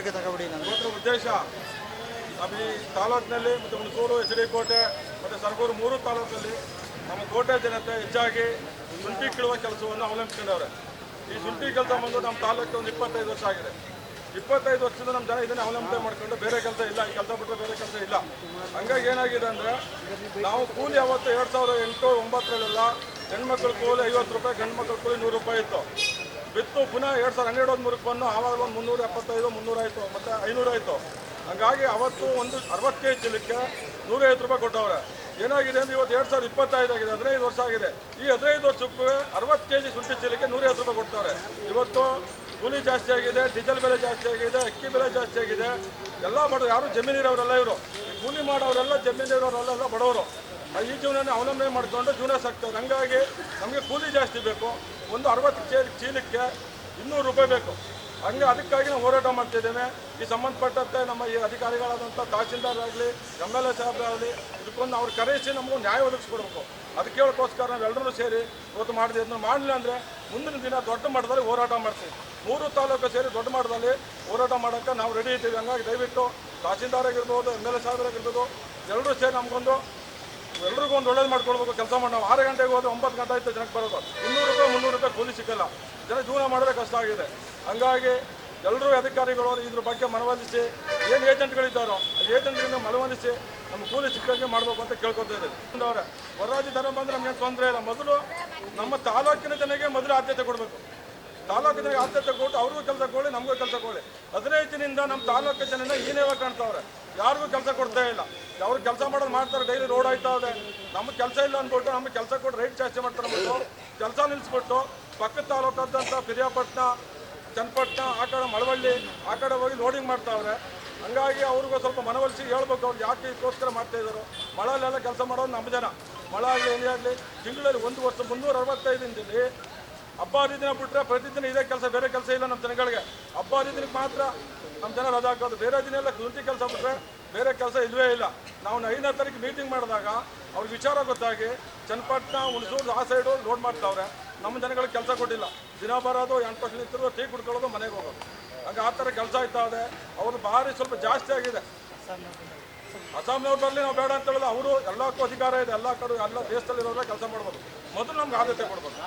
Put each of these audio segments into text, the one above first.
ಪತ್ರಿಕೆ ತಗೊಬಿಡಿ ಉದ್ದೇಶ ನಮ್ಮ ಈ ತಾಲೂಕಿನಲ್ಲಿ ಮತ್ತು ಹುಣಸೂರು ಎಚ್ ಕೋಟೆ ಮತ್ತು ಸರಗೂರು ಮೂರು ತಾಲೂಕಲ್ಲಿ ನಮ್ಮ ಕೋಟೆ ಜನತೆ ಹೆಚ್ಚಾಗಿ ಶುಂಠಿ ಕೀಳುವ ಕೆಲಸವನ್ನು ಅವಲಂಬಿಸಿಕೊಂಡವ್ರೆ. ಈ ಶುಂಠಿ ಕೆಲಸ ಬಂದು ನಮ್ಮ ತಾಲೂಕಿಗೆ ಒಂದು ಇಪ್ಪತ್ತೈದು ವರ್ಷ ಆಗಿದೆ. ಇಪ್ಪತ್ತೈದು ವರ್ಷದಿಂದ ನಮ್ಮ ಜನ ಇದನ್ನೇ ಅವಲಂಬನೆ ಮಾಡಿಕೊಂಡು ಬೇರೆ ಕೆಲಸ ಇಲ್ಲ, ಈ ಕೆಲಸ ಬಿಟ್ಟರೆ ಬೇರೆ ಕೆಲಸ ಇಲ್ಲ. ಹಂಗಾಗಿ ಏನಾಗಿದೆ ಅಂದರೆ, ನಾವು ಕೂಲಿ ಅವತ್ತು ಎರಡು ಸಾವಿರದ ಎಂಟು ಒಂಬತ್ತರಲ್ಲೆಲ್ಲ ಹೆಣ್ಮಕ್ಳ ಕೂಲಿ ಐವತ್ತು ರೂಪಾಯಿ ಗಂಡು ಮಕ್ಕಳ ಕೂಲಿ ನೂರು ರೂಪಾಯಿ ಇತ್ತು. ಬಿತ್ತು, ಪುನಃ ಎರಡು ಸಾವಿರದ ಹನ್ನೆರಡು ಮೂರಕ್ಕೆ ಬಂದು, ಆವಾಗ ಒಂದು ಮುನ್ನೂರ ಎಪ್ಪತ್ತೈದು ಮುನ್ನೂರಾಯಿತು ಮತ್ತು ಐನೂರಾಯಿತು ಹಂಗಾಗಿ ಅವತ್ತು ಒಂದು ಅರವತ್ತು ಕೆಜಿ ಚೀಲಕ್ಕೆ ನೂರೈವತ್ತು ರೂಪಾಯಿ ಕೊಟ್ಟವ್ರೆ. ಏನಾಗಿದೆ ಅಂದರೆ ಇವತ್ತು ಎರಡು ಸಾವಿರದ ಇಪ್ಪತ್ತೈದು ಆಗಿದೆ, ಹದಿನೈದು ವರ್ಷ ಆಗಿದೆ. ಈ ಹದಿನೈದು ವರ್ಷಕ್ಕೂ ಅರವತ್ತು ಕೆ ಜಿ ಶುಂಠಿ ಚೀಲಕ್ಕೆ ನೂರೈವತ್ತು ರೂಪಾಯಿ ಕೊಡ್ತಾರೆ. ಇವತ್ತು ಕೂಲಿ ಜಾಸ್ತಿ ಆಗಿದೆ, ಡೀಸೆಲ್ ಬೆಲೆ ಜಾಸ್ತಿ ಆಗಿದೆ, ಅಕ್ಕಿ ಬೆಲೆ ಜಾಸ್ತಿ ಆಗಿದೆ. ಎಲ್ಲ ಮಾಡೋರು ಯಾರು? ಜಮೀನಿರೋರೆಲ್ಲ ಇವರು. ಕೂಲಿ ಮಾಡೋರೆಲ್ಲ ಜಮೀನಿರೋರೆಲ್ಲ ಬಡವರು. ಈ ಜೀವನನ ಅವಲಂಬನೆ ಮಾಡಿಕೊಂಡು ಜೀವನ ಸಾಕ್ತವ್ರು. ಹಂಗಾಗಿ ನಮಗೆ ಕೂಲಿ ಜಾಸ್ತಿ ಬೇಕು. ಒಂದು ಅರವತ್ತು ಚೀಲ ಚೀಲಕ್ಕೆ ಇನ್ನೂರು ರೂಪಾಯಿ ಬೇಕು. ಹಂಗೆ ಅದಕ್ಕಾಗಿ ನಾವು ಹೋರಾಟ ಮಾಡ್ತಿದ್ದೇವೆ ಈ ಸಂಬಂಧಪಟ್ಟಂತೆ ನಮ್ಮ ಈ ಅಧಿಕಾರಿಗಳಾದಂಥ ತಹಸೀಲ್ದಾರಾಗಲಿ ಎಂ ಎಲ್ ಎ ಸಾಹೇಬ್ರಾಗಲಿ, ಇದಕ್ಕೊಂದು ಅವ್ರು ಕರೆಸಿ ನಮಗೂ ನ್ಯಾಯ ಒದಗಿಸ್ಕೊಡ್ಬೇಕು. ಅದಕ್ಕೆ ಹೇಳೋಕ್ಕೋಸ್ಕರ ನಾವೆಲ್ಲರೂ ಸೇರಿ ಇವತ್ತು ಮಾಡಿದೆ ಅದನ್ನ ಮಾಡಲಿಲ್ಲ ಅಂದರೆ ಮುಂದಿನ ದಿನ ದೊಡ್ಡ ಮಟ್ಟದಲ್ಲಿ ಹೋರಾಟ ಮಾಡ್ತೀವಿ. ಮೂರು ತಾಲೂಕು ಸೇರಿ ದೊಡ್ಡ ಮಟ್ಟದಲ್ಲಿ ಹೋರಾಟ ಮಾಡೋಕ್ಕೆ ನಾವು ರೆಡಿ ಇದ್ದೀವಿ. ಹಂಗಾಗಿ ದಯವಿಟ್ಟು ತಹಸೀಲ್ದಾರ್ ಆಗಿರ್ಬೋದು ಎಂ ಎಲ್ ಎ ಸಾಹೇಬ್ರಾಗಿರ್ಬೋದು ಎಲ್ಲರೂ ಸೇರಿ ನಮಗೊಂದು ಎಲ್ರಿಗೂ ಒಂದು ಒಳ್ಳೇದು ಮಾಡ್ಕೊಳ್ಬೇಕು, ಕೆಲಸ ಮಾಡಿ ನಾವು ಆರು ಗಂಟೆಗೆ ಹೋದ್ರೆ ಒಂಬತ್ತು ಗಂಟೆ ಆಯ್ತು ಜನಕ್ಕೆ ಬರೋದು. ಇನ್ನೂರು ರೂಪಾಯಿ, ಮುನ್ನೂರು ರೂಪಾಯಿ ಕೂಲಿ ಸಿಕ್ಕಲ್ಲ. ಜನ ಜೀವನ ಮಾಡಿದ್ರೆ ಕಷ್ಟ ಆಗಿದೆ. ಹಂಗಾಗಿ ಎಲ್ಲರೂ ಅಧಿಕಾರಿಗಳು ಇದ್ರ ಬಗ್ಗೆ ಮನವೊಲಿಸಿ, ಏನು ಏಜೆಂಟ್ಗಳಿದ್ದಾರೋ ಆ ಏಜೆಂಟ್ಗಳಿಂದ ಮನವೊಲಿಸಿ ನಮ್ಮ ಕೂಲಿ ಸಿಕ್ಕಂಗೆ ಮಾಡಬೇಕು ಅಂತ ಕೇಳ್ಕೊತಾ ಇದ್ದೀವಿ. ಅವರೇ ಧರ್ಮ ಬಂದ್ರೆ ನಮಗೆ ತೊಂದರೆ ಇಲ್ಲ. ಮೊದಲು ನಮ್ಮ ತಾಲೂಕಿನ ಜನಗೆ ಮೊದಲು ಆದ್ಯತೆ ಕೊಡಬೇಕು. ತಾಲೂಕಿನ ಆದ್ಯತೆ ಕೊಟ್ಟು ಅವ್ರಿಗೂ ಕೆಲಸ ಕೊಡಿ, ನಮಗೂ ಕೆಲಸ ಕೊಡಿ. ಹದಿನೈದು ದಿನದಿಂದ ನಮ್ಮ ತಾಲೂಕಿನ ಜನನ ಏನೇವಾಗ ಕಾಣ್ತಾವ್ರೆ. ಯಾರಿಗೂ ಕೆಲಸ ಕೊಡ್ತಾ ಇಲ್ಲ. ಅವ್ರು ಕೆಲಸ ಮಾಡೋದು ಮಾಡ್ತಾರೆ ಡೈಲಿ ರೋಡ್ ಆಯ್ತಾ ಇದೆ. ನಮ್ಗೆ ಕೆಲಸ ಇಲ್ಲ ಅಂದ್ಬಿಟ್ಟು ನಮಗೆ ಕೆಲಸ ಕೊಟ್ಟು ರೈಟ್ ಜಾಸ್ತಿ ಮಾಡ್ತಾರೆ ಅಂದ್ಬಿಟ್ಟು ಕೆಲಸ ನಿಲ್ಲಿಸ್ಬಿಟ್ಟು ಪಕ್ಕದ ತಾಲೂಕಾದಂಥ ಪಿರಿಯಾಪಟ್ಟಣ ಚನ್ನಪಟ್ಟಣ ಆ ಕಡೆ ಮಳವಳ್ಳಿ, ಆ ಕಡೆ ಹೋಗಿ ಲೋಡಿಂಗ್ ಮಾಡ್ತಾವ್ರೆ ಹಂಗಾಗಿ ಅವ್ರಿಗೂ ಸ್ವಲ್ಪ ಮನವೊಲಿಸಿ ಹೇಳ್ಬೇಕು ಅವ್ರು ಯಾಕೆ ಇದಕ್ಕೋಸ್ಕರ ಮಾಡ್ತಾ ಇದ್ದಾರೆ ಮಳೆಯಲ್ಲೆಲ್ಲ ಕೆಲಸ ಮಾಡೋದು ನಮ್ಮ ಜನ. ಮಳೆ ಆಗಲಿ ಏನೇ ಆಗಲಿ, ತಿಂಗಳಲ್ಲಿ ಒಂದು ವರ್ಷ ಮುನ್ನೂರ ಅರವತ್ತೈದು ದಿನದಲ್ಲಿ ಹಬ್ಬ ಹರಿದಿನ ಬಿಟ್ಟರೆ ಪ್ರತಿದಿನ ಇದೇ ಕೆಲಸ, ಬೇರೆ ಕೆಲಸ ಇಲ್ಲ ನಮ್ಮ ಜನಗಳಿಗೆ. ಹಬ್ಬ ಹರಿದಿನಕ್ಕೆ ಮಾತ್ರ ನಮ್ಮ ಜನ ರಜಾ ಹಾಕೋದು. ಬೇರೆ ದಿನ ಎಲ್ಲ ಕುಂತಿ ಕೆಲಸ ಬಿಟ್ಟರೆ ಬೇರೆ ಕೆಲಸ ಇಲ್ಲವೇ ಇಲ್ಲ. ನಾವು ಐದನೇ ತಾರೀಕು ಮೀಟಿಂಗ್ ಮಾಡಿದಾಗ ಅವ್ರಿಗೆ ವಿಚಾರ ಗೊತ್ತಾಗಿ ಚನ್ನಪಟ್ಟಣ, ಹುಣಸೂರು, ಆ ಸೈಡು ಲೋಡ್ ಮಾಡ್ತಾವ್ರೆ. ನಮ್ಮ ಜನಗಳಿಗೆ ಕೆಲಸ ಕೊಟ್ಟಿಲ್ಲ. ದಿನ ಬರೋದು, ಎಂಟು ವರ್ಷ ನಿಂತಿರೋದು, ಟೀ ಕುಡ್ಕೊಳ್ಳೋದು, ಮನೆಗೆ ಹೋಗೋದು. ಹಂಗೆ ಆ ಥರ ಕೆಲಸ ಆಯ್ತಾ ಇದೆ. ಅವ್ರ ಭಾರಿ ಸ್ವಲ್ಪ ಜಾಸ್ತಿ ಆಗಿದೆ. ಅಸ್ಸಾಂನವ್ರು ಬರಲಿ ನಾವು ಬೇಡ ಅಂತ ಹೇಳಿದ್ರೆ ಅವರು ಎಲ್ಲಕ್ಕೂ ಅಧಿಕಾರ ಇದೆ, ಎಲ್ಲ ಕಡೆ, ಎಲ್ಲ ದೇಶದಲ್ಲಿರೋದ್ರೆ ಕೆಲಸ ಮಾಡ್ಬೋದು. ಮೊದಲು ನಮ್ಗೆ ಆದ್ಯತೆ ಕೊಡ್ಬೇಕು.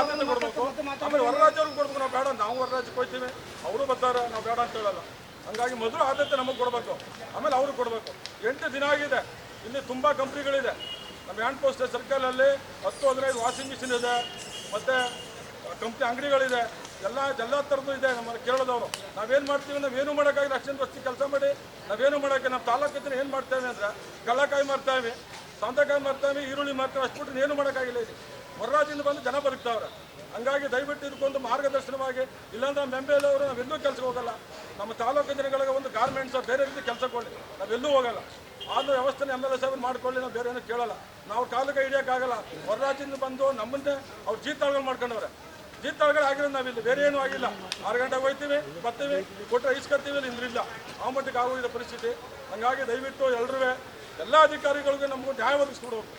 ಆದ್ಯತೆ ಕೊಡ್ಬೇಕು. ಆಮೇಲೆ ಹೊರ ರಾಜ್ಯವ್ರಿಗೆ ಕೊಡ್ಬೇಕು. ನಾವು ಬೇಡ, ನಾವು ಹೊರ ರಾಜ್ಯಕ್ಕೆ ಹೋಗ್ತೀವಿ. ಅವರು ಬರ್ತಾರೆ, ನಾವು ಬೇಡ ಅಂತ ಹೇಳಲ್ಲ. ಹಂಗಾಗಿ ಮೊದಲು ಆದ್ಯತೆ ನಮಗೆ ಕೊಡಬೇಕು. ಆಮೇಲೆ ಅವ್ರಿಗೆ ಕೊಡಬೇಕು. ಎಂಟು ದಿನ ಆಗಿದೆ. ಇಲ್ಲಿ ತುಂಬ ಕಂಪ್ನಿಗಳಿದೆ. ನಮ್ಮ ಹ್ಯಾಂಡ್ ಪೋಸ್ಟ್ ಸರ್ಕಲಲ್ಲಿ ಹತ್ತು, ಹದಿನೈದು ವಾಷಿಂಗ್ ಮಿಷಿನ್ ಇದೆ. ಮತ್ತು ಕಂಪ್ನಿ ಅಂಗಡಿಗಳಿದೆ. ಎಲ್ಲ ಎಲ್ಲ ಥರದ್ದು ಇದೆ ನಮ್ಮ ಕೇರಳದವರು. ನಾವೇನು ಮಾಡ್ತೀವಿ ನಾವೇನು ಮಾಡೋಕ್ಕಾಗಿ ರಕ್ಷಣೆ ವಸ್ತಿ ಕೆಲಸ ಮಾಡಿ. ನಾವೇನು ಮಾಡೋಕ್ಕೆ ನಮ್ಮ ತಾಲೂಕು ಜನ ಏನು ಮಾಡ್ತೇವೆ ಅಂದರೆ ಕಳ್ಳಕಾಯಿ ಮಾರ್ತಾವೆ, ಸಾಂತಕಾಯಿ ಮಾರ್ತಾವೆ, ಈರುಳ್ಳಿ ಮಾರ್ತೇವೆ, ಅಷ್ಟು ಬಿಟ್ಟು ಏನು ಮಾಡೋಕ್ಕಾಗಿಲ್ಲ ಇಲ್ಲಿ. ಹೊರರಾಜ್ಯದಿಂದ ಬಂದು ಜನ ಬದುಕ್ತಾವ್ರೆ. ಹಂಗಾಗಿ ದಯವಿಟ್ಟು ಇದಕ್ಕೊಂದು ಮಾರ್ಗದರ್ಶನವಾಗಿ, ಇಲ್ಲಾಂದ್ರೆ ಅವರು ನಾವೆಲ್ಲೂ ಕೆಲಸಕ್ಕೆ ಹೋಗಲ್ಲ. ನಮ್ಮ ತಾಲೂಕು ಜನಗಳಿಗೆ ಒಂದು ಗಾರ್ಮೆಂಟ್ಸ್ ಬೇರೆ ರೀತಿ ಕೆಲಸ ಕೊಡಲಿ ನಾವೆಲ್ಲೂ ಹೋಗಲ್ಲ. ಆದರೂ ವ್ಯವಸ್ಥೆ ಎಂ ಎಲ್ ಎ ಮಾಡ್ಕೊಳ್ಳಿ, ನಾವು ಬೇರೆ ಏನೂ ಕೇಳಲ್ಲ. ನಾವು ಕಾಲಕ್ಕೆ ಹಿಡಿಯೋಕ್ಕಾಗಲ್ಲ. ಹೊರರಾಜ್ಯದಿಂದ ಬಂದು ನಮ್ಮನ್ನೇ ಅವ್ರು ಜೀತಾಳ್ಗಳು ಮಾಡ್ಕೊಂಡವ್ರೆ. ಜೀತಾಳುಗಳು ಆಗಿರೋದು ನಾವಿಲ್ಲಿ. ಬೇರೆ ಏನೂ ಆಗಿಲ್ಲ. ಆರು ಗಂಟೆಗೆ ಹೋಗ್ತೀವಿ, ಬರ್ತೀವಿ ಕೊಟ್ಟರೆ ಇಸ್ಕೊತೀವಿ ಇಲ್ಲಿ ಇಂದ್ರಿಲ್ಲ ಆ ಮಟ್ಟಿಗೆ ಆಗೋಗಿದೆ ಪರಿಸ್ಥಿತಿ. ಹಂಗಾಗಿ ದಯವಿಟ್ಟು ಎಲ್ಲರೂ ಎಲ್ಲ ಅಧಿಕಾರಿಗಳಿಗೂ ನಮಗೂ ನ್ಯಾಯ ಒದಗಿಸ್ಕೊಡ್ಬೇಕು.